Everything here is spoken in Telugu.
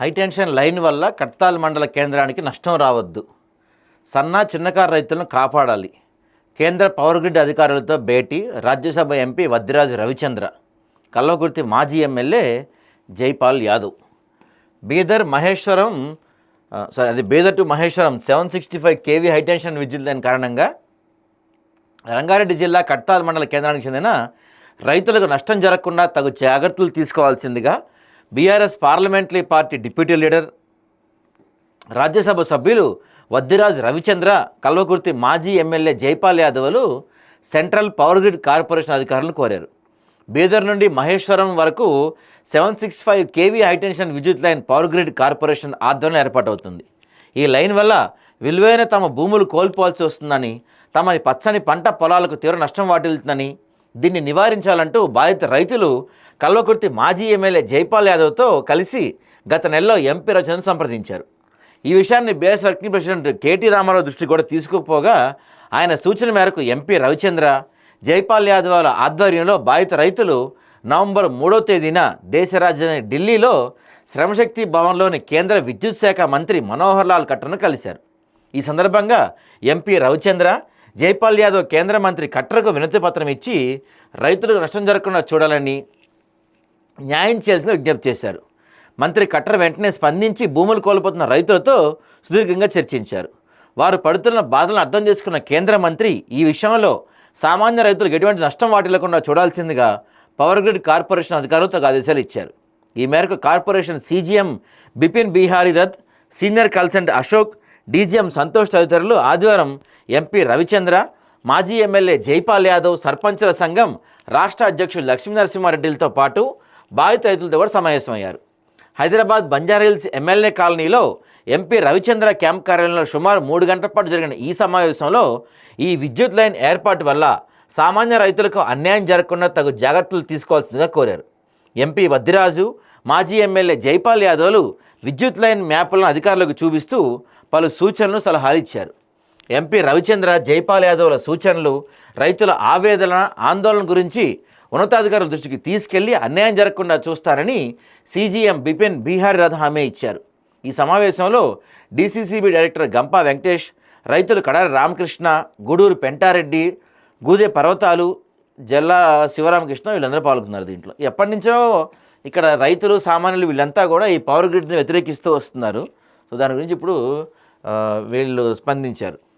హైటెన్షన్ లైన్ వల్ల కట్తాల్ మండల కేంద్రానికి నష్టం రావద్దు. సన్నా చిన్నకారు రైతులను కాపాడాలి. కేంద్ర పవర్ గ్రిడ్ అధికారులతో భేటీ రాజ్యసభ ఎంపీ వద్దిరాజు రవిచంద్ర. కల్వకుర్తి మాజీ ఎమ్మెల్యే జైపాల్ యాదవ్. బీదర్ మహేశ్వరం సారీ అది Bidar to Maheshwaram seven sixty five KV high tension విద్యుత్ దాని కారణంగా రంగారెడ్డి జిల్లా కట్టాల్ మండల కేంద్రానికి చెందిన రైతులకు నష్టం జరగకుండా తగు జాగ్రత్తలు తీసుకోవాల్సిందిగా BRS parliamentary party deputy leader Rajya Sabha సభ్యులు వద్దిరాజు రవిచంద్ర కల్వకుర్తి మాజీ ఎమ్మెల్యే జైపాల్ యాదవ్లు సెంట్రల్ పవర్ గ్రిడ్ కార్పొరేషన్ అధికారులను కోరారు. బీదర్ నుండి మహేశ్వరం వరకు seven six five KV high tension విద్యుత్ లైన్ పవర్ గ్రిడ్ కార్పొరేషన్ ఆధ్వర్యంలో ఏర్పాటవుతుంది. ఈ లైన్ వల్ల విలువైన తమ భూములు కోల్పోవాల్సి వస్తుందని తమని పచ్చని పంట పొలాలకు తీవ్ర నష్టం వాటిల్తుందని దీన్ని నివారించాలంటూ బాధిత రైతులు కల్వకుర్తి మాజీ ఎమ్మెల్యే జైపాల్ యాదవ్తో కలిసి గత నెలలో ఎంపీ రచనను సంప్రదించారు. ఈ విషయాన్ని BS working president KT Rama Rao దృష్టికి కూడా తీసుకుపోగా ఆయన సూచన మేరకు ఎంపీ రవిచంద్ర జైపాల్ యాదవ్ల ఆధ్వర్యంలో బాధిత రైతులు నవంబర్ మూడో తేదీన దేశ రాజధాని ఢిల్లీలో శ్రమశక్తి భవన్లోని కేంద్ర విద్యుత్ శాఖ మంత్రి మనోహర్ లాల్ ఖట్టర్ను కలిశారు. ఈ సందర్భంగా ఎంపీ రవిచంద్ర జైపాల్ యాదవ్ కేంద్ర మంత్రి ఖట్టర్కు వినతి పత్రం ఇచ్చి రైతులకు నష్టం జరగకుండా చూడాలని న్యాయం చేయాల్సిన విజ్ఞప్తి చేశారు. మంత్రి కట్టర్ వెంటనే స్పందించి భూములు కోల్పోతున్న రైతులతో సుదీర్ఘంగా చర్చించారు. వారు పడుతున్న బాధలను అర్థం చేసుకున్న కేంద్ర మంత్రి ఈ విషయంలో సామాన్య రైతులకు ఎటువంటి నష్టం వాటిల్లకుండా చూడాల్సిందిగా పవర్ గ్రిడ్ కార్పొరేషన్ అధికారులతో ఆదేశాలు ఇచ్చారు. ఈ మేరకు corporation CGM Bipin Bihari Rath senior consultant Ashok DGM Santosh తదితరులు ఆదివారం ఎంపీ రవిచంద్ర మాజీ ఎమ్మెల్యే జైపాల్ యాదవ్ సర్పంచుల సంఘం రాష్ట్ర అధ్యక్షుడు లక్ష్మీనరసింహారెడ్డిలతో పాటు బాధిత రైతులతో కూడా సమావేశమయ్యారు. హైదరాబాద్ బంజారాహిల్స్ ఎమ్మెల్యే కాలనీలో ఎంపీ రవిచంద్ర క్యాంప్ కార్యాలయంలో సుమారు మూడు గంటల పాటు జరిగిన ఈ సమావేశంలో ఈ విద్యుత్ లైన్ ఏర్పాటు వల్ల సామాన్య రైతులకు అన్యాయం జరగకుండా తగు జాగ్రత్తలు తీసుకోవాల్సిందిగా కోరారు. ఎంపీ వద్దిరాజు మాజీ ఎమ్మెల్యే జైపాల్ యాదవ్లు విద్యుత్ లైన్ మ్యాప్లను అధికారులకు చూపిస్తూ పలు సూచనలు సలహాలు ఇచ్చారు ఎంపీ రవిచంద్ర జైపాల్ యాదవ్ల సూచనలు రైతుల ఆవేదన ఆందోళన గురించి ఉన్నతాధికారుల దృష్టికి తీసుకెళ్ళి అన్యాయం జరగకుండా చూస్తారని సీజీఎం బిపిన్ బీహారీ రథ హామీ ఇచ్చారు. ఈ సమావేశంలో డీసీసీబీ డైరెక్టర్ గంపా వెంకటేష్ రైతులు కడారి రామకృష్ణ గూడూరు పెంటారెడ్డి గూదే పర్వతాలు జల్లా శివరామకృష్ణ వీళ్ళందరూ పాల్గొన్నారు దీంట్లో. ఎప్పటి నుంచో ఇక్కడ రైతులు సామాన్యులు వీళ్ళంతా కూడా ఈ పవర్ గ్రిడ్ని వ్యతిరేకిస్తూ వస్తున్నారు. సో దాని గురించి ఇప్పుడు వీళ్ళు స్పందించారు.